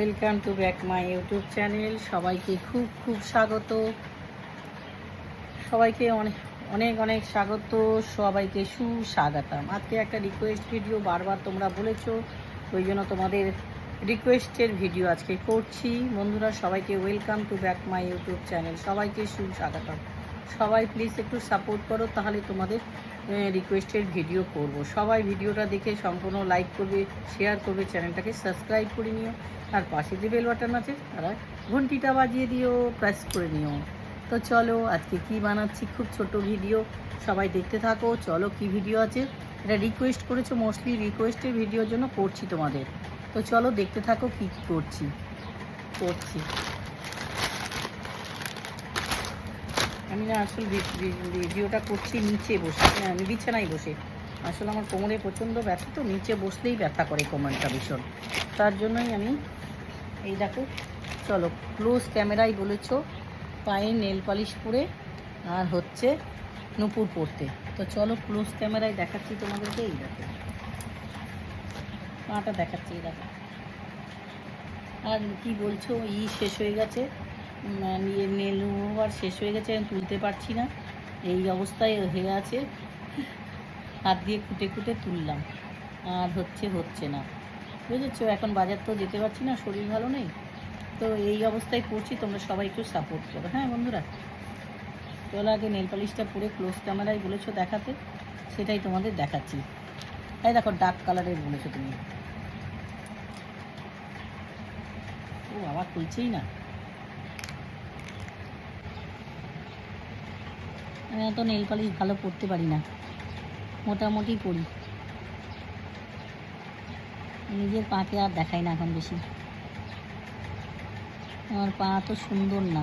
Welcome to back my YouTube channel সবাইকে খুব খুব স্বাগত। সবাইকে অনেক অনেক অনেক স্বাগত। সবাইকে সুস্বাগতম। আজকে একটা রিকোয়েস্ট ভিডিও বারবার তোমরা বলেছ, ওই জন্য তোমাদের রিকোয়েস্টের ভিডিও আজকে করছি। বন্ধুরা, সবাইকে welcome to back my YouTube channel সবাইকে সুস্বাগতম। সবাই প্লিজ একটু সাপোর্ট করো, তাহলে তোমাদের রিকোয়েস্টের ভিডিও করব। সবাই ভিডিওটা দেখে সম্পূর্ণ লাইক করবে শেয়ার করবে চ্যানেলটাকে সাবস্ক্রাইব করে নিও। আর পাশে যে বেল বাটন আছে, তারা ঘন্টিটা বাজিয়ে দিও প্রেস করে নিও। তো চলো, আজকে কি বানাচ্ছি, খুব ছোট ভিডিও সবাই দেখতে থাকো, চলো কি ভিডিও আছে? এটা রিকোয়েস্ট করেছ মোস্টলি রিকোয়েস্টের ভিডিওর জন্য করছি তোমাদের। তো চলো দেখতে থাকো কি কি করছি করছি। আমি না আসলে ভিডিওটা করছি নিচে বসে। হ্যাঁ, আমি বিছানায় বসে। আসলে আমার কোমরে প্রচণ্ড ব্যথা তো নিচে বসলেই ব্যথা করে কোমরটা ভীষণ। তার জন্যই আমি এই দেখো চলো ক্লোজ ক্যামেরাই বলেছ পায়ে নেল পালিশ পরে আর হচ্ছে নুপুর পরতে। তো চলো ক্লোজ ক্যামেরায় দেখাচ্ছি তোমাদেরকে এই দেখো। পাটা দেখাচ্ছি এই দেখো। আর কি বলছো ই শেষ হয়ে গেছে। নিয়ে নেল আর শেষ হয়ে গেছে, আমি তুলতে পারছি না। এই অবস্থায় হয়ে আছে। হাত দিয়ে খুঁটে খুঁটে তুললাম। আর হচ্ছে হচ্ছে না। বুঝেছ? এখন বাজার তো যেতে পারছি না, শরীর ভালো নেই। তো এই অবস্থায় করছি তোমরা সবাই একটু সাপোর্ট করো। হ্যাঁ বন্ধুরা? চলো আগে নেল পালিশটা পুরো ক্লোজ ক্যামেরায় বলেছ দেখাতে, সেটাই তোমাদের দেখাচ্ছি। এই দেখো ডার্ক কালারের বলেছ তুমি। ও, আবার খুলছেই না? আমি এত নেল পালিশ ভালো পরতে পারি না। মোটামুটি পরি। নিজের পাকে আর দেখাই না এখন বেশি। আমার পা তো সুন্দর না।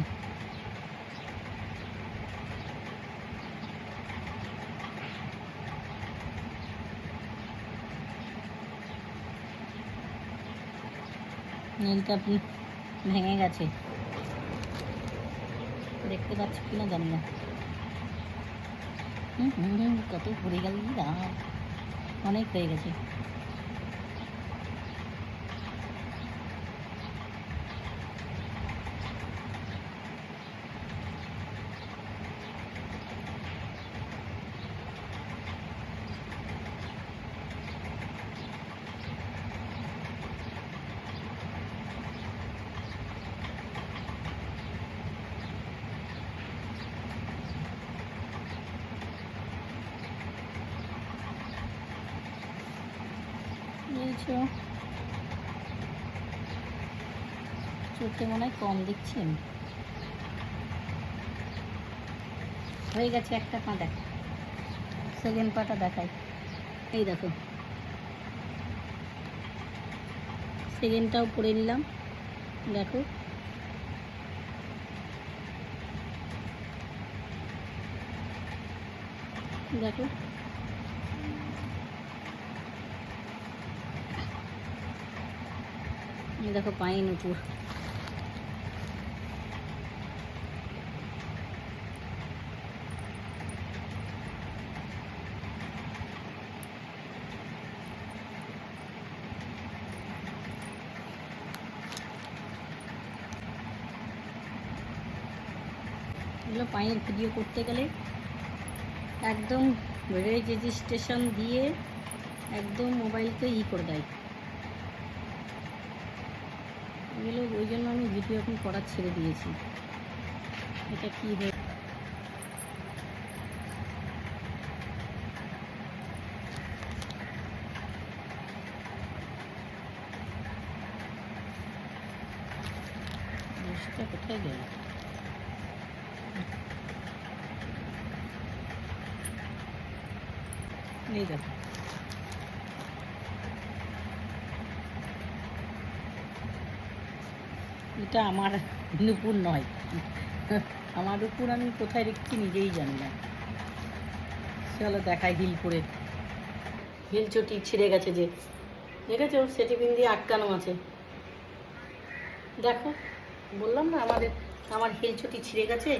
নীলটা ভেঙে গেছে। দেখতে পাচ্ছি কিনা জানি না। কত ঘুরে গেল অনেক হয়ে গেছে। বুঝেছ চোখে মনে হয় কম দেখছেন। হয়ে গেছে একটা পা দেখ। সেকেন্ড পাটা দেখাই। এই দেখো। সেকেন্ডটাও পরে নিলাম। দেখো। দেখো। দেখো পায়ে নুপুর এগুলো পায়ের ভিডিও করতে গেলে একদম রেজিস্ট্রেশন দিয়ে একদম মোবাইলকে ই করে দেয়। এগুলো ওই জন্য আমি ভিডিও এখন করা ছেড়ে দিয়েছি। এটা কি হয়ে কোথায় গেল? এই দেখো এটা আমার নুপুর নয়। আমার উপর আমি কোথায় রেখেছি নিজেই জানি না। চলো দেখাই হিল পরে হিল চটি ছিঁড়ে গেছে যে। দেখেছ? সেটি পিন দিয়ে আটকানো আছে। দেখো, বললাম না আমাদের আমার হিল চটি ছিঁড়ে গেছে?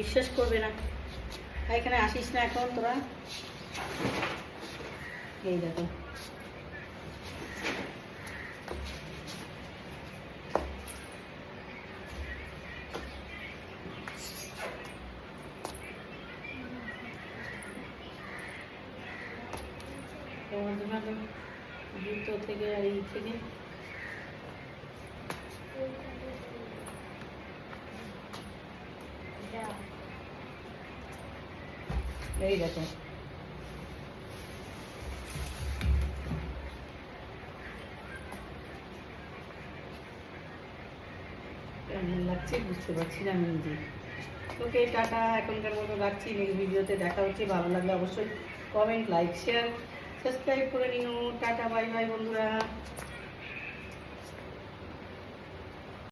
বিশ্বাস করবে না। এখানে আসিস না এখন তোরা? এই দেখো। বন্ধুবান্ধব জুতো থেকে আর ই থেকে এই দেখো কেমন লাগছে, বুঝতে পারছি না আমি নিজে ওকে টাটা এখনকার মতো রাখছি নেক্সট ভিডিওতে দেখা হচ্ছে, ভালো লাগলে অবশ্যই কমেন্ট লাইক শেয়ার সাবস্ক্রাইব করে নিও টাটা বাই বাই বন্ধুরা।